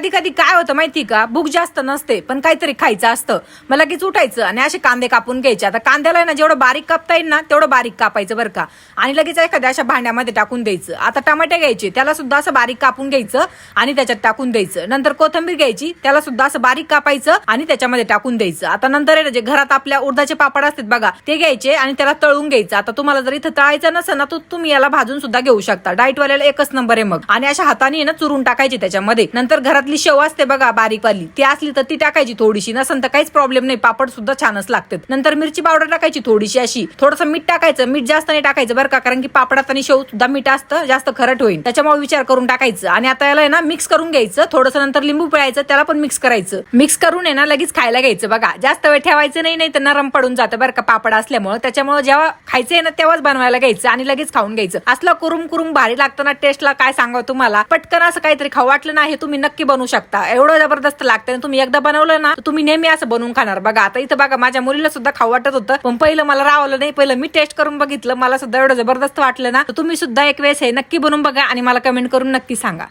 कधी कधी काय होतं माहिती का? भूक जास्त नसते पण काहीतरी खायचं असतं. मग लगेच उठायचं आणि असे कांदे कापून घ्यायचे. आता कांद्याला आहे ना जेवढं बारीक कापता येईल ना तेवढं बारीक कापायचं बरं का. आणि लगेच एखाद्या अशा भांड्यामध्ये टाकून द्यायचं. आता टमाटे घ्यायचे त्याला सुद्धा असं बारीक कापून घ्यायचं आणि त्याच्यात टाकून द्यायचं. नंतर कोथंबीर घ्यायची त्याला सुद्धा असं बारीक कापायचं आणि त्याच्यामध्ये टाकून द्यायचं. आता नंतर ना जे घरात आपल्या उडदाचे पापड असतात बघा ते घ्यायचे आणि त्याला तळून घ्यायचं. आता तुम्हाला जर इथं तळायचं नसेल ना तर तुम्ही याला भाजून सुद्धा घेऊ शकता. डाईट वाल्याला एकच नंबर आहे मग. आणि अशा हाताने ना चुरून टाकायचे त्याच्यामध्ये. नंतर घरात घरातली शेव असते बघा बारीकवाली. ती असली तर ती टाकायची थोडीशी. नसन तर काहीच प्रॉब्लेम नाही. पापड सुद्धा छानच लागतात. नंतर मिरची पावडर टाकायची थोडीशी अशी. थोडंसं मीठ टाकायचं. मीठ जास्त नाही टाकायचं बरं का. कारण की पापडात आणि शेव सुद्धा मीठ असतं. जास्त खरट होईल. त्याच्यामुळे विचार करून टाकायचं. आणि आता याला आहे ना मिक्स करून घ्यायचं. थोडंसं नंतर लिंबू पिळायचं. त्याला पण मिक्स करायचं. मिक्स करून आहे ना लगेच खायला घ्यायचं. बघा जास्त वेळ ठेवायचं नाही. नाही तर नरम पडून जातं बरं का पापड असल्यामुळे. त्याच्यामुळे जेव्हा खायचं आहे ना तेव्हाच बनवायला घ्यायचं. आणि लगेच खाऊन घ्यायचं. असलं कुरुम कुरुम भारी लागतं ना टेस्टला काय सांगावं तुम्हाला? पटकन असं काहीतरी खाऊ. वाटलं ना हे तुम्ही नक्की बनवू शकता. एवढं जबरदस्त लागतं आणि तुम्ही एकदा बनवलं ना तुम्ही नेहमी असं बनवून खाणार. बघा आता इथं बघा माझ्या मुलीला सुद्धा खाऊ वाटत होतं पण पहिलं मला रावलं नाही. पहिलं मी टेस्ट करून बघितलं. मला सुद्धा एवढं जबरदस्त वाटलं ना. तर तुम्ही सुद्धा एक वेळेस हे नक्की बनवून बघा आणि मला कमेंट करून नक्की सांगा.